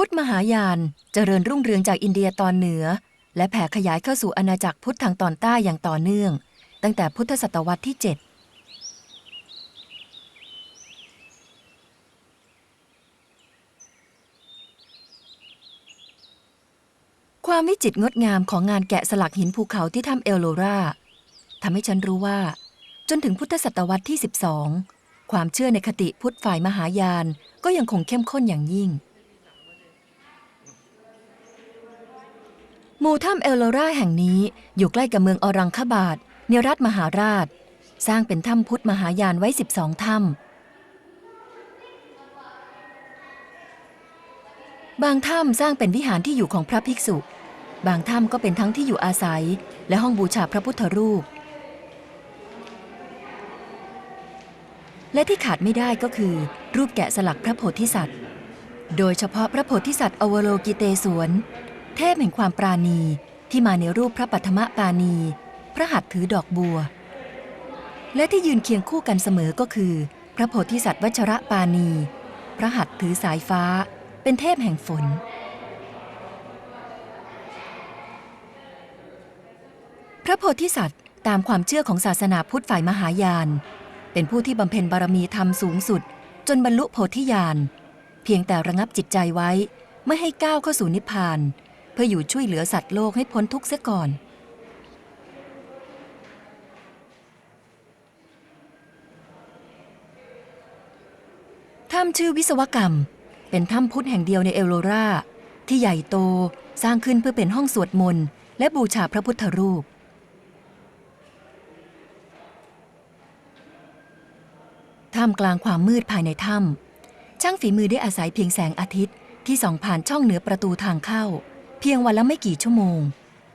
พุทธมหายานเจริญรุ่งเรืองจากอินเดียตอนเหนือ และแผ่ขยายเข้าสู่อาณาจักรพุทธทางตอนใต้อย่างต่อเนื่อง ตั้งแต่พุทธศตวรรษที่ 7ความวิจิตรงดงามของงานแกะสลักหินภูเขาที่ถ้ำเอลโลราทำให้ฉันรู้ว่า จนถึงพุทธศตวรรษที่ 12 ความเชื่อในคติพุทธฝ่ายมหายานก็ยังคงเข้มข้นอย่างยิ่ง หมู่ถ้ำเอลโลราแห่งนี้อยู่ใกล้กับเมืองอรังคบาตในรัฐมหาราช สร้างเป็นถ้ำพุทธมหายานไว้ 12 ถ้ำบางถ้ำสร้างเป็นวิหารที่อยู่ของพระภิกษุ บางถ้ำก็เป็นทั้งที่อยู่อาศัย และห้องบูชาพระพุทธรูป และที่ขาดไม่ได้ก็คือ รูปแกะสลักพระโพธิสัตว์ โดยเฉพาะพระโพธิสัตว์อวโลกิเตศวน เทพแห่งความปราณีที่มาในรูปพระปัทมปาณี พระหัตถ์ถือดอกบัว และที่ยืนเคียงคู่กันเสมอก็คือ พระโพธิสัตว์วัชระปาณี พระหัตถ์ถือสายฟ้า เป็นเทพแห่งฝน พระโพธิสัตว์ตามความเชื่อของศาสนาพุทธฝ่ายมหายาน เป็นผู้ที่บำเพ็ญบารมีธรรมสูงสุด จนบรรลุโพธิญาณเพียงแต่ระงับจิตใจไว้ไม่ให้ก้าวเข้าสู่นิพพานเพื่ออยู่ช่วยเหลือสัตว์โลกให้พ้นทุกข์เสียก่อน ถ้ำชื่อวิศวกรรม เป็นถ้ำพุทธแห่งเดียวในเอลโลราที่ใหญ่โตสร้างขึ้นเพื่อเป็นห้องสวดมนต์ และบูชาพระพุทธรูป ท่ามกลางความมืดภายในถ้ำช่างฝีมือได้อาศัยเพียงแสงอาทิตย์ที่ส่องผ่านช่องเหนือประตูทางเข้า เพียงวันละไม่กี่ชั่วโมง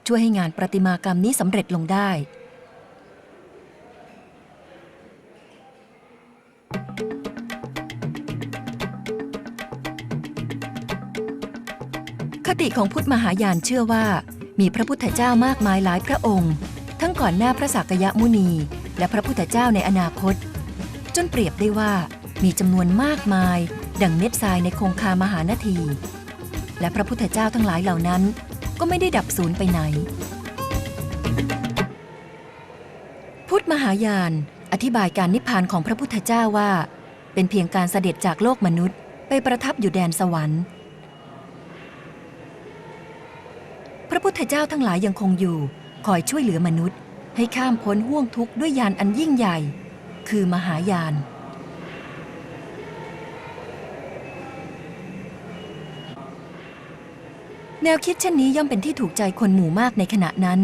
ช่วยให้งานประติมากรรมนี้สำเร็จลงได้ คติของพุทธมหายานเชื่อว่า มีพระพุทธเจ้ามากมายหลายพระองค์ ทั้งก่อนหน้าพระสักยะมุนี และพระพุทธเจ้าในอนาคต จนเปรียบได้ว่ามีจำนวนมากมาย ดังเม็ดทรายในคงคามหานาที และพระพุทธเจ้าทั้งหลายเหล่านั้น ก็ไม่ได้ดับสูญไปไหน พุทธมหายาน อธิบายการนิพพานของพระพุทธเจ้าว่า เป็นเพียงการเสด็จจากโลกมนุษย์ ไปประทับอยู่แดนสวรรค์ พระพุทธเจ้าทั้งหลายยังคงอยู่ คอยช่วยเหลือมนุษย์ ให้ข้ามพ้นห่วงทุกข์ด้วยยานอันยิ่งใหญ่ คือมหายาน แนวคิดเช่นนี้ย่อมเป็นที่ถูกใจคนหมู่มากในขณะนั้น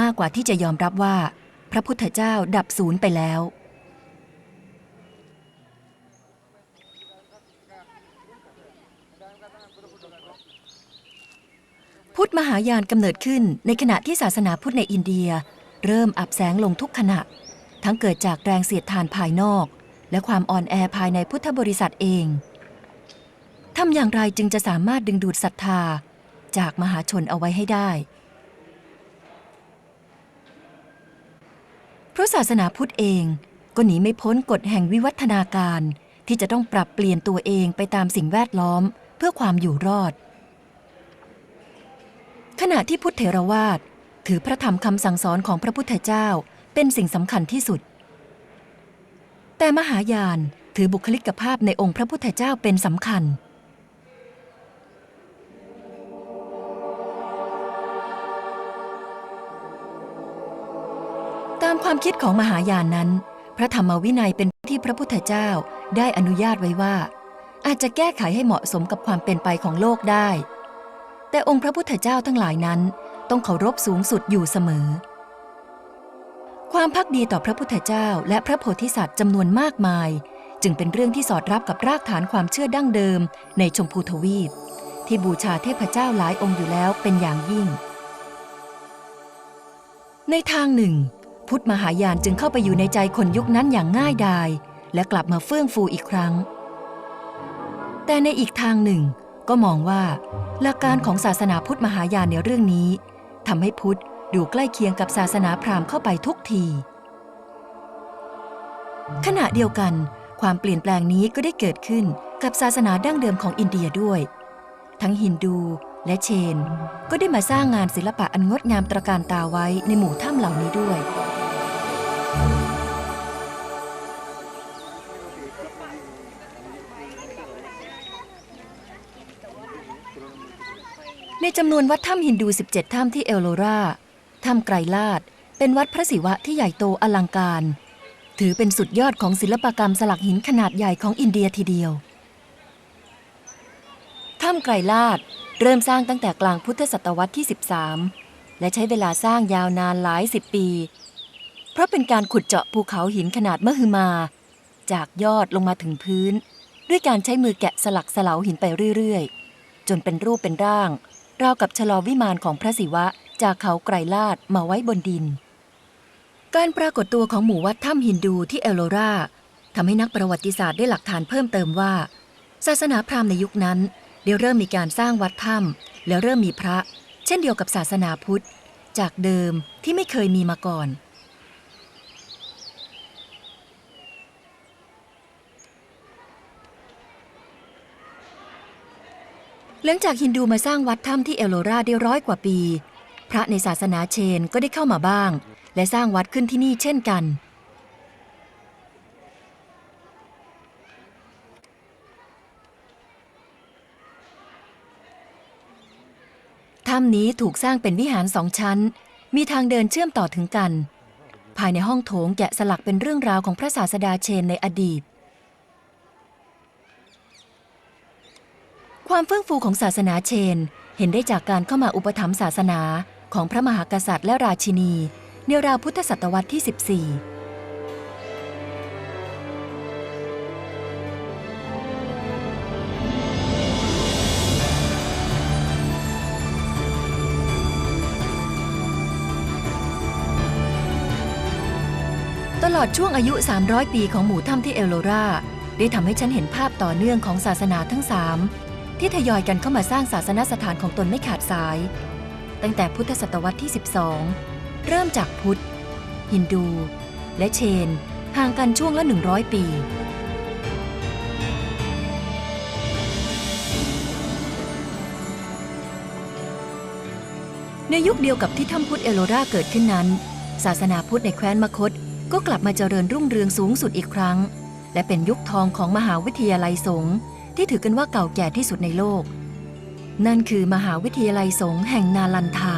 มากกว่าที่จะยอมรับว่า พระพุทธเจ้าดับศูนย์ไปแล้ว พุทธมหายานกำเนิดขึ้นในขณะที่ศาสนาพุทธในอินเดีย เริ่มอับแสงลงทุกขณะ ทั้งเกิดจากแรงเสียดทานภายนอก และความอ่อนแอภายในพุทธบริษัทเองทำอย่างไรจึงจะสามารถดึงดูดศรัทธา จากมหาชนเอาไว้ให้ได้ เพราะศาสนาพุทธเองก็หนีไม่พ้นกฎแห่งวิวัฒนาการที่จะต้องปรับเปลี่ยนตัวเองไปตามสิ่งแวดล้อมเพื่อความอยู่รอด ขณะที่พุทธเถรวาทถือพระธรรมคำสั่งสอนของพระพุทธเจ้าเป็นสิ่งสำคัญที่สุด แต่มหายานถือบุคลิกภาพในองค์พระพุทธเจ้าเป็นสำคัญ ความคิดของมหายานนั้น พระธรรมวินัยเป็นที่พระพุทธเจ้าได้อนุญาตไว้ว่า อาจจะแก้ไขให้เหมาะสมกับความเป็นไปของโลกได้ แต่องค์พระพุทธเจ้าทั้งหลายนั้น ต้องเคารพสูงสุดอยู่เสมอ ความพักดีต่อพระพุทธเจ้าและพระโพธิสัตว์จำนวนมากมาย จึงเป็นเรื่องที่สอดรับกับรากฐานความเชื่อดั้งเดิมในชมพูทวีป ที่บูชาเทพเจ้าหลายองค์อยู่แล้วเป็นอย่างยิ่ง ในทางหนึ่ง พุทธมหายานจึงเข้าไปอยู่ในใจคนยุคนั้นอย่างง่ายดาย และกลับมาเฟื่องฟูอีกครั้ง แต่ในอีกทางหนึ่ง ก็มองว่า หลักการของศาสนาพุทธมหายานในเรื่องนี้ทำให้พุทธดูใกล้เคียงกับศาสนาพราหมณ์เข้าไปทุกที ขณะเดียวกัน ความเปลี่ยนแปลงนี้ก็ได้เกิดขึ้นกับศาสนาดั้งเดิมของอินเดียด้วย ทั้งฮินดูและเชน ก็ได้มาสร้างงานศิลปะอันงดงามตระการตาไว้ในหมู่ถ้ำเหล่านี้ด้วย ในจำนวนวัดถ้ำฮินดู 17 ถ้ำที่เอลโลราถ้ำไกรลาด เป็นวัดพระศิวะที่ใหญ่โตอลังการ ถือเป็นสุดยอดของศิลปกรรมสลักหินขนาดใหญ่ของอินเดียทีเดียว ถ้ำไกรลาดเริ่มสร้างตั้งแต่กลางพุทธศตวรรษที่ 13 และใช้เวลาสร้างยาวนานหลายสิบปี เพราะเป็นการขุดเจาะภูเขาหินขนาดมหึมา จากยอดลงมาถึงพื้น ด้วยการใช้มือแกะสลักสลาหินไปเรื่อยๆ จนเป็นรูปเป็นร่าง ราวกับชะลอวิมานของพระศิวะจากเขาไกรลาดมาไว้บนดิน การปรากฏตัวของหมู่วัดถ้ำฮินดูที่เอลโลราทำให้นักประวัติศาสตร์ได้หลักฐานเพิ่มเติมว่า ศาสนาพราหมณ์ในยุคนั้นได้เริ่มมีการสร้างวัดถ้ำแล้วเริ่มมีพระ เช่นเดียวกับศาสนาพุทธ จากเดิมที่ไม่เคยมีมาก่อน หลังจากฮินดูมาสร้างวัดถ้ำที่เอลโลราได้ร้อยกว่าปี พระในศาสนาเชนก็ได้เข้ามาบ้าง และสร้างวัดขึ้นที่นี่เช่นกัน ถ้ำนี้ถูกสร้างเป็นวิหารสองชั้น มีทางเดินเชื่อมต่อถึงกัน ภายในห้องโถงแกะสลักเป็นเรื่องราวของพระศาสดาเชนในอดีต ความเฟื่องฟูของศาสนาเชน เห็นได้จากการเข้ามาอุปถัมภ์ศาสนาของพระมหากษัตริย์และราชินี ในราวพุทธศตวรรษที่ 14ตลอดช่วงอายุ 300 ปีของหมู่ถ้ำที่เอลโลรา ได้ทำให้ฉันเห็นภาพต่อเนื่องของศาสนาทั้งสาม ที่ทยอยกันเข้ามาสร้างศาสนสถานของตนไม่ขาดสาย ตั้งแต่พุทธศตวรรษที่ 12 เริ่มจากพุทธ ฮินดู และเชน ห่างกันช่วงละ 100 ปีในยุคเดียวกับที่ถ้ำพุทธเอโลราเกิดขึ้นนั้น ศาสนาพุทธในแคว้นมคตก็กลับมาเจริญรุ่งเรืองสูงสุดอีกครั้ง และเป็นยุคทองของมหาวิทยาลัยสงฆ์ ที่ถือกันว่าเก่าแก่ที่สุดในโลก นั่นคือมหาวิทยาลัยสงฆ์แห่งนาลันทา